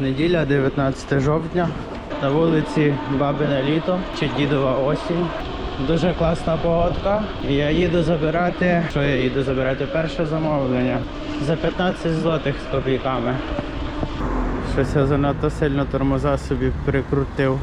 Неділя, 19 жовтня. На вулиці Бабине літо чи дідова осінь. Дуже класна погодка. Я їду забирати. Що я їду забирати? Перше замовлення за 15 злотих з копійками. Щось я занадто сильно тормоза собі прикрутив.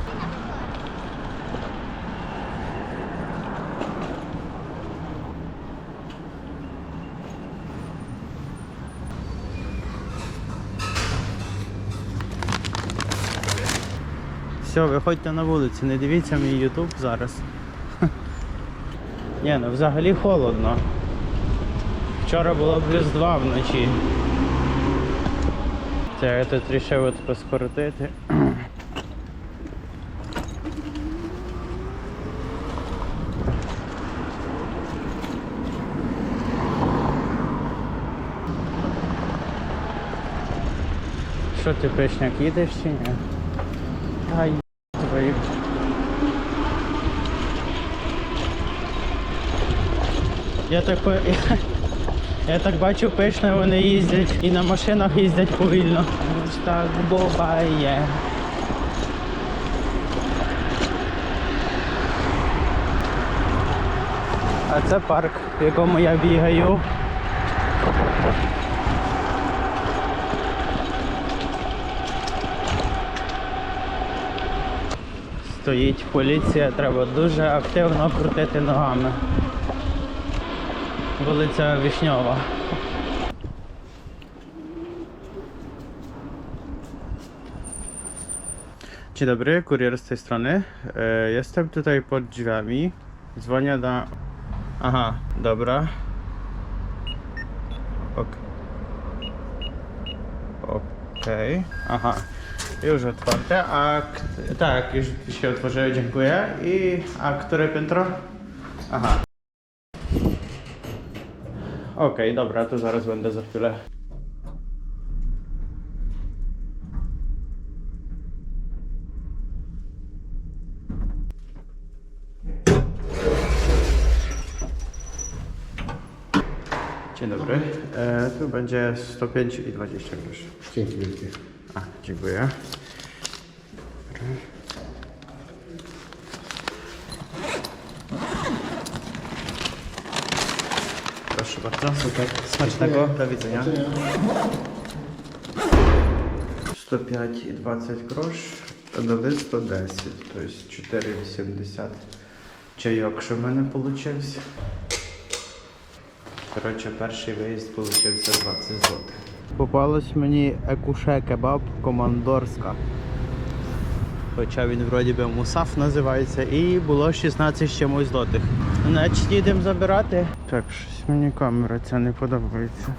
Все, виходьте на вулицю, не дивіться мій ютуб зараз. Ні, ну взагалі холодно. Вчора було плюс 2 вночі. Це я тут рішив от поскоротити. Що ти пишняк їдеш чи ні? Та. Я так, по- я так бачу, пишно вони їздять і на машинах їздять повільно. Так буває. А це парк, в якому я бігаю. Стоїть поліція, треба дуже активно крутити ногами. Вулиця Вишньова. Dzień dobry, kurier z tej strony. E, Jestem tutaj pod drzwiami. Dzwonię na... Aha, dobra. Ok. Okej, aha. Już otwarte, a... Tak, już się otworzyły, dziękuję. I... A które piętro? Aha. Okej, dobra, to zaraz będę za chwilę. Dzień dobry. E, tu będzie 105 i 20 groszy. Dzięki wielkie. A, dziękuję. Proszę bardzo. Super. Smacznego. Do widzenia. 105 і 20 грош, а дали 110, тобто 4,80 чайок, що в мене вийшов. Коротше, перший виїзд вийшов 20 злотих. Попалось мені екуше кебаб командорська. Хоча він вроді би мусаф називається, і було 16 з чимось злотих. Значить їдемо забирати. Так, щось мені камера ця не подобається.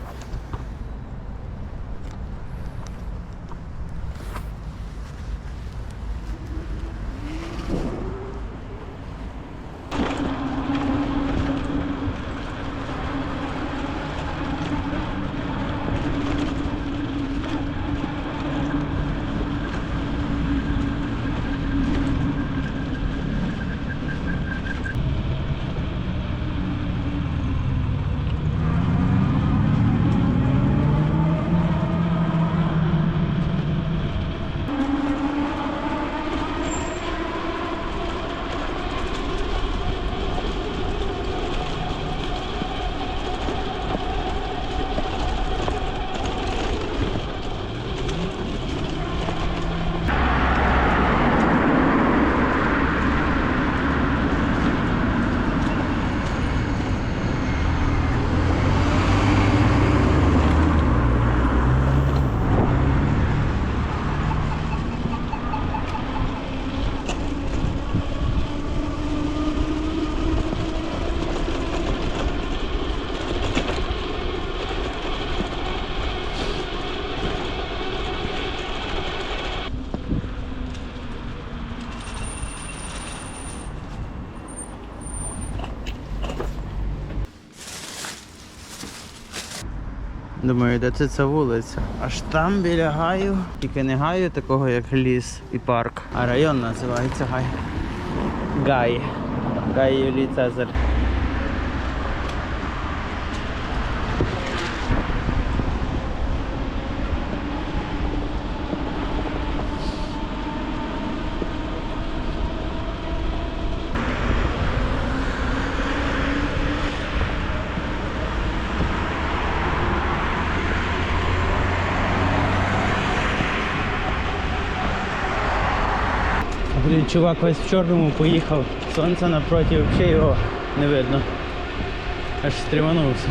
Думаю, де це ця вулиця? Аж там біля гаю. Тільки не гаю такого, як ліс і парк. А район називається Гай. Гай. Гай Юлій Цезар. Чувак весь в чорному поїхав. Сонце напроти, взагалі його не видно. Аж стріманувся.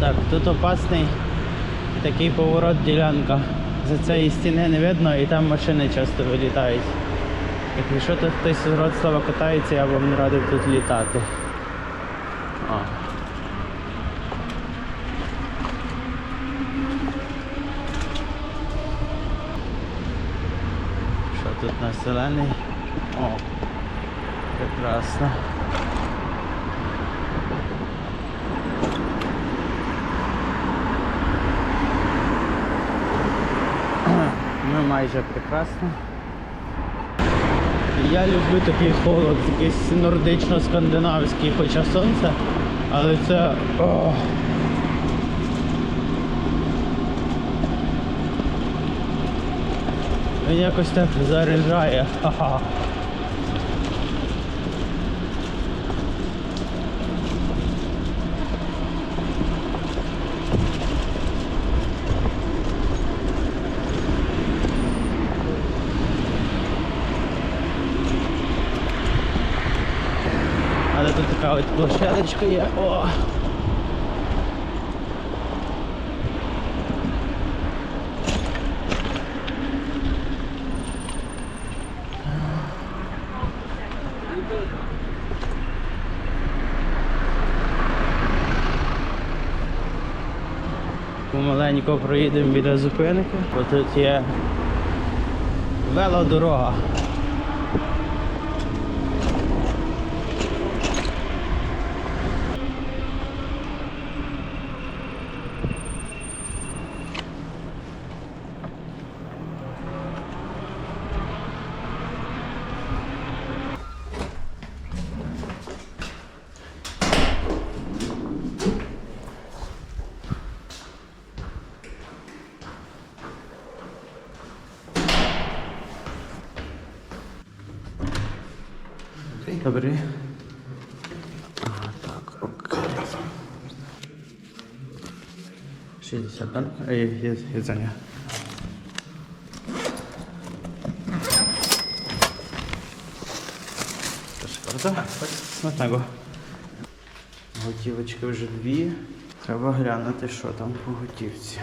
Так, тут опасний такий поворот ділянка. За цієї стіни не видно і там машини часто вилітають. Якщо тут хтось з Вроцлава катається, я вам не радив тут літати. О. Що тут на зелений? О, прекрасно. Ми майже прекрасно. Я люблю такий холод, якийсь нордично-скандинавський, хоча сонце, але це. О. Він якось так заряджає. Ха-ха. Але тут така от площадочка є. О! Помаленько проїдемо біля зупинки, бо тут є велодорога. Dobry. A, tak, okej. 60, tak? Ej, jest jedzenie. Proszę bardzo. Smacznego. Готівочки вже дві. Треба глянути, що там по готівці.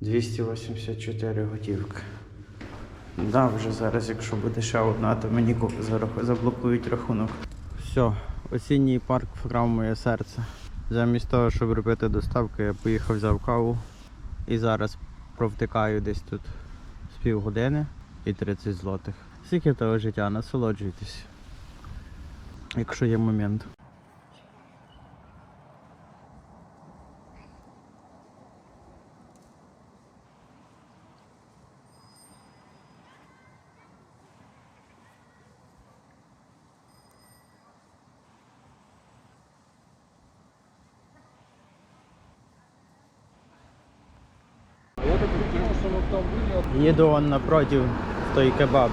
284 готівки. Да, вже зараз, якщо буде ще одна, то мені заблокують рахунок. Все, осінній парк вкрав моє серце. Замість того, щоб робити доставку, я поїхав взяв каву і зараз провтикаю десь тут з півгодини і 30 злотих. Скільки того життя, насолоджуйтесь, якщо є момент. Їду он напротив в той кебаб.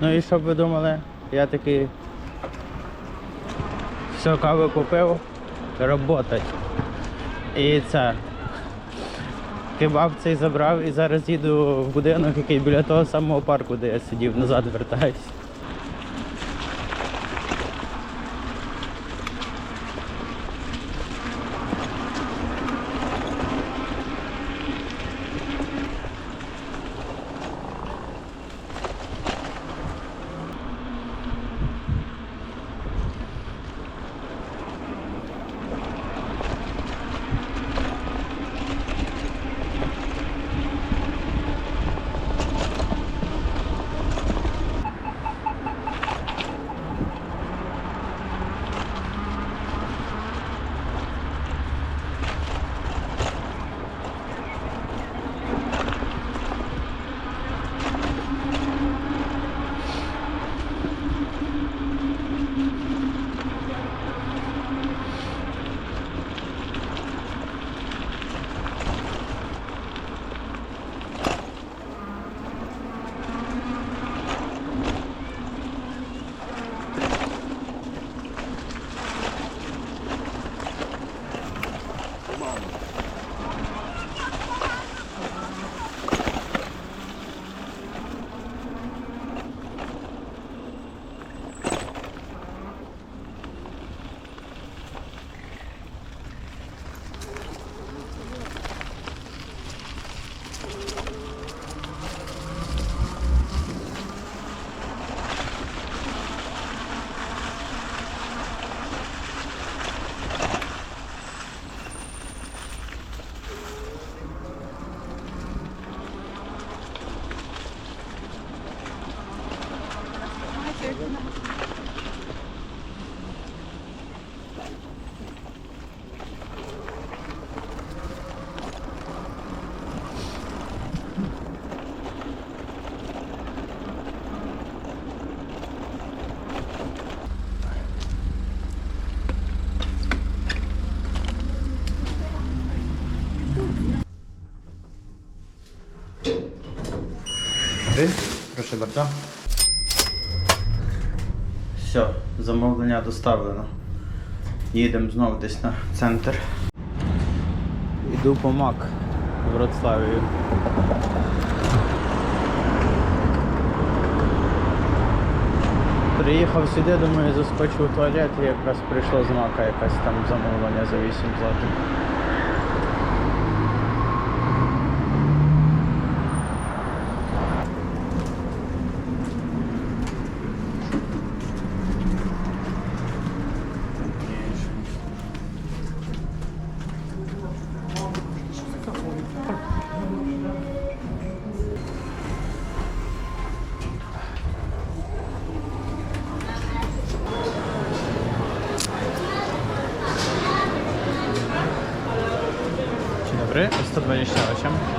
Ну і що б ви думали? Я такий все, каву купив, работать. І це. Кебаб цей забрав і зараз їду в будинок, який біля того самого парку, де я сидів, назад вертаюсь. Proszę bardzo. Все, замовлення доставлено. Їдемо знову десь на центр. Іду по МАК в Вроцлавію. Приїхав сюди, думаю, заскочу в туалет і якраз прийшло з мака якась там замовлення за 8 злотих. 128.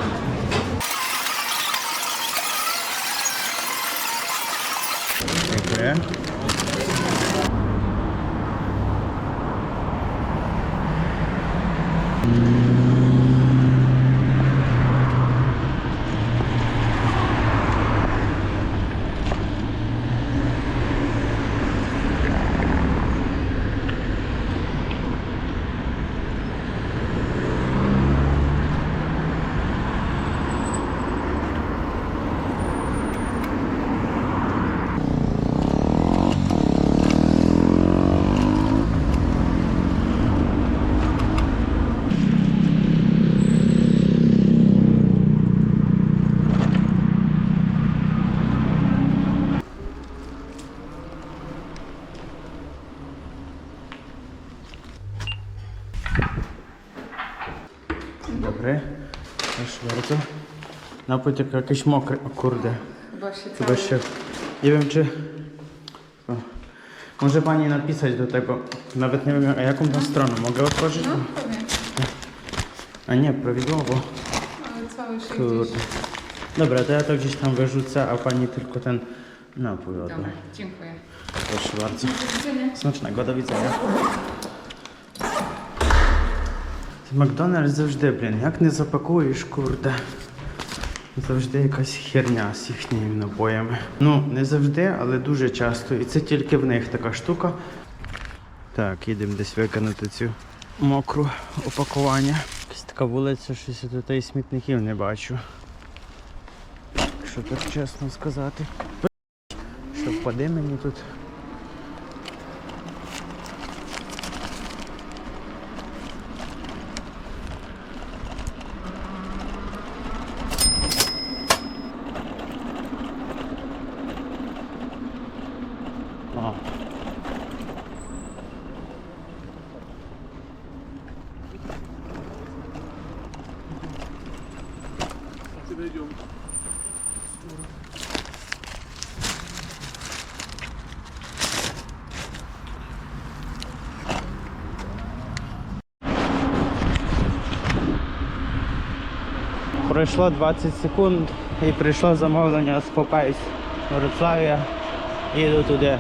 No, napój tylko jakiś mokry, o kurde. Chyba się Chyba się... Nie wiem czy... O. Może pani napisać do tego, nawet nie wiem jak, jaką tą no. stronę, mogę no, otworzyć? No. A nie, prawidłowo. Ale cały się Gdzieś... Dobra, to ja to gdzieś tam wyrzucę, a pani tylko ten napój odda. Dobra, dziękuję. Proszę bardzo. Do. Smacznego, do widzenia. McDonald's zawsze blin, jak nie zapakujesz, kurde. Завжди якась херня з їхніми напоями. Ну, не завжди, але дуже часто. І це тільки в них така штука. Так, їдемо десь виконати цю мокру опакування. Якась така вулиця, щось я тут і смітників не бачу. Якщо так чесно сказати. Що впаде мені тут. А. Пройшло 20 секунд і прийшло замовлення з Попайс Вроцлавія. Їду туди.